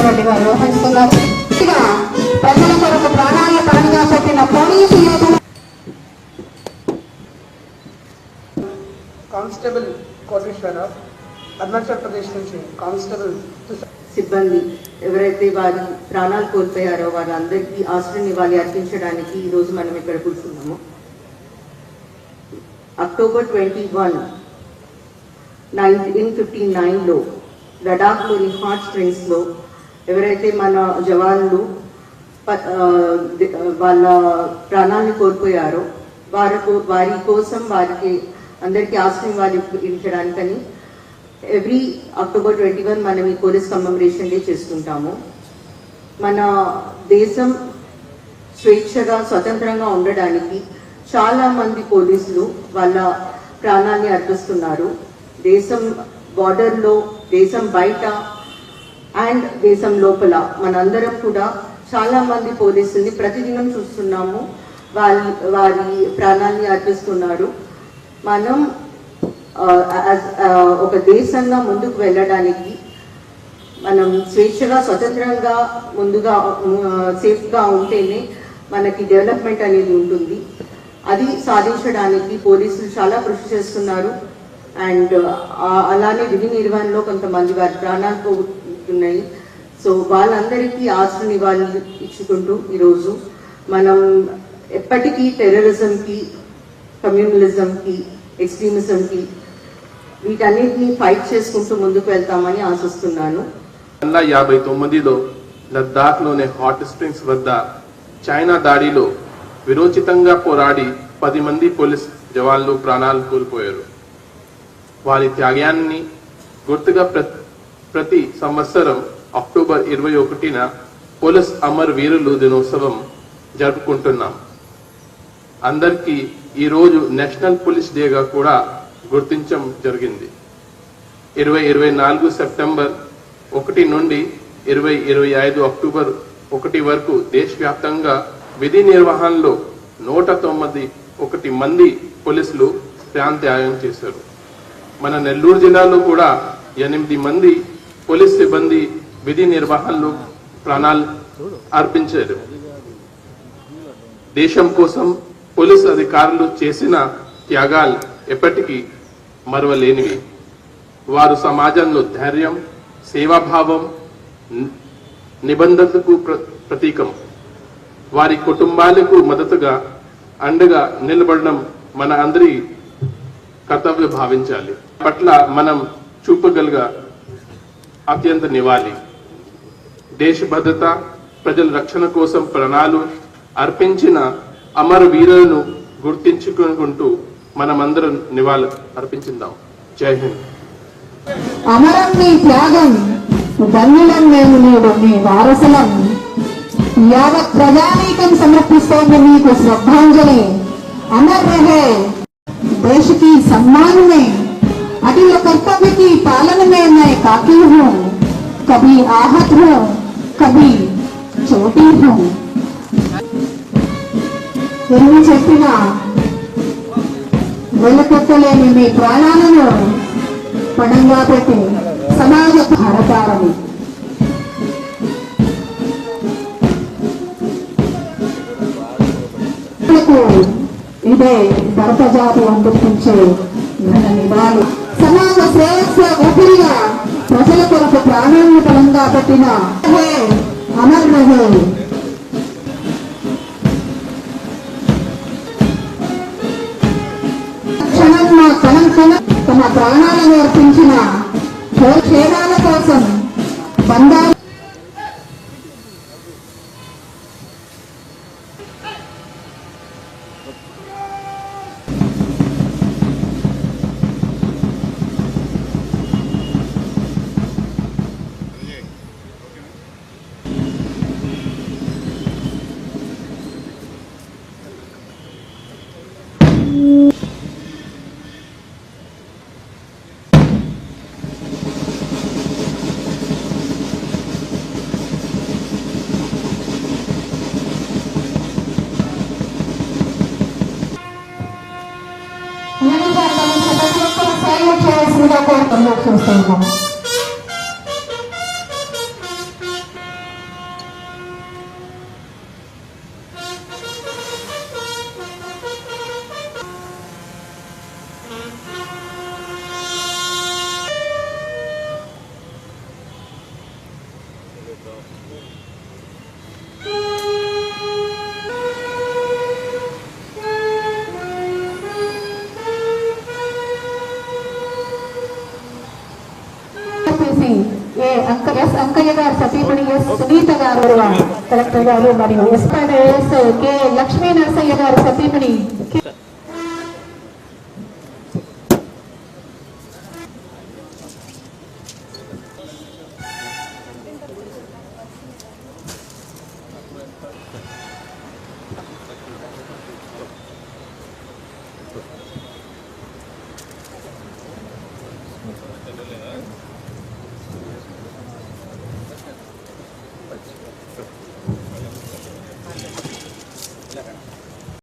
రెడ్డి గారు నిర్వహిస్తున్నారు ప్రజల కొరకు ప్రాణాలను పణిగా పెట్టిన పోలీసు యోధులు కానిస్టేబుల్ కోటేశ్వరరావు అరుణాచల్ ప్రదేశ్ నుంచి కానిస్టేబుల్ సిబ్బంది ఎవరైతే వారి ప్రాణాలు కోల్పోయారో వారందరికీ ఆశ్రయం ఇవ్వాలి అర్పించడానికి ఈ రోజు మనం ఇక్కడ కూర్చున్నాము. October twenty one nineteen fifty నైన్లో లడాఖ్లోని హాట్ స్ప్రింగ్స్లో ఎవరైతే మన జవాన్లు ప- వాళ్ళ ప్రాణాలను కోల్పోయారో వారికి వారి కోసం వారికి అందరికీ ఆశ్రయం వారిని ఉపయోగించడానికని ఎవ్రీ అక్టోబర్ ట్వంటీ వన్ మనం ఈ పోలీస్ కమమరేషన్ డే చేసుకుంటాము మన దేశం స్వేచ్ఛగా స్వతంత్రంగా ఉండడానికి చాలామంది పోలీసులు వాళ్ళ ప్రాణాన్ని అర్పిస్తున్నారు. దేశం బార్డర్లో దేశం బయట అండ్ దేశం లోపల. మనందరం కూడా చాలామంది పోలీసుల్ని ప్రతిదినం చూస్తున్నాము. వారి వారి ప్రాణాన్ని అర్పిస్తున్నారు. మనం ఒక దేశంగా ముందుకు వెళ్ళడానికి మనం స్వేచ్ఛగా స్వతంత్రంగా ముందుగా సేఫ్గా ఉంటేనే మనకి డెవలప్మెంట్ అనేది ఉంటుంది. అది సాధించడానికి పోలీసులు చాలా కృషి చేస్తున్నారు. అండ్ uh, అలానే విధి నిర్వహణలో కొంతమంది వారి ప్రాణాలు పోగొట్టున్నాయి సో వాళ్ళందరికీ ఆశ్రయ నివాళులు ఇచ్చుకుంటూ ఈరోజు మనం ఎప్పటికీ టెర్రరిజంకి కమ్యూనలిజంకి ఎక్స్ట్రీమిజంకి వీటన్నిటిని ఫైట్ చేసుకుంటూ ముందుకు వెళ్తామని ఆశిస్తున్నాను. వందల యాభై తొమ్మిదిలో లద్దాఖ్లోని హాట్ స్ప్రింగ్స్ వద్ద చైనా దాడిలో విరోచితంగా పోరాడి పది మంది పోలీస్ జవాన్లు ప్రాణాలు కోల్పోయారు. వారి త్యాగాన్ని గుర్తుగా ప్రతి సంవత్సరం అక్టోబర్ ఇరవై ఒకటిన పోలీస్ అమర్ వీరులు దినోత్సవం జరుపుకుంటున్నాం. అందరికీ ఈరోజు నేషనల్ పోలీస్ డేగా కూడా గుర్తించడం జరిగింది. ఇరవై ఇరవై నాలుగు సెప్టెంబర్ ఒకటి నుండి ఇరవై ఇరవై ఐదు అక్టోబర్ ఒకటి వరకు దేశవ్యాప్తంగా విధి నిర్వహణలో నూట తొమ్మిది ఒకటి మంది పోలీసులు ప్రాణత్యాగం చేశారు. మన నెల్లూరు జిల్లాలో కూడా ఎనిమిది మంది పోలీస్ సిబ్బంది విధి నిర్వహణలో ప్రాణాలు అర్పించారు. దేశం కోసం పోలీస్ అధికారులు చేసిన త్యాగాలు ఎప్పటికీ మరవలేనివి. వారు సమాజంలో ధైర్యం సేవాభావం నిబంధతకు ప్ర- ప్రతీకం. వారి కుటుంబాలకు మద్దతుగా అండగా నిలబడడం మన అందరి కర్తవ్య భావించాలి. పట్ల మనం చూపగలిగ అత్యంత నివాలి దేశ భద్రత ప్రజల రక్షణ కోసం ప్రాణాలు అర్పించిన అమర వీరులను గుర్తించుకుంటూ మనమందరం నివాళులు అర్పించిందాం. జై హింద్. అమరం నీ త్యాగం ధన్యులం మేము నేడు నీ వారసులం. యావత్ ప్రజానీకం సమర్పిస్తోంది నీకు శ్రద్ధాంజలి. అమర్ రహే. देश की सम्मान में अटल कर्तव्य की पालन में मैं काकी हूँ कभी आहत हूँ कभी चोटी हूँ ఎన్ని చెప్పినా వెలుపెట్టలేని మీ ప్రాణాలను పణంగా పెట్టి సమాజ భారతాలని ఇదే భరత జాతి అందించే ఘన నివాళి. సమాజ శ్రేయస్సు ఊపిరిగా ప్రజల కొరకు ప్రాణాన్ని బలంగా పెట్టిన హే, అమర్ రహే తమ ప్రాణాలను అర్పించిన క్షేమాల కోసం బంధాలు Singapore to look for favor. Mm-hmm. संकय गार सतीमणि सुनीत गार कलेक्टर गार मैं एसपैस के लक्ष्मी नरसय्य सतीमणि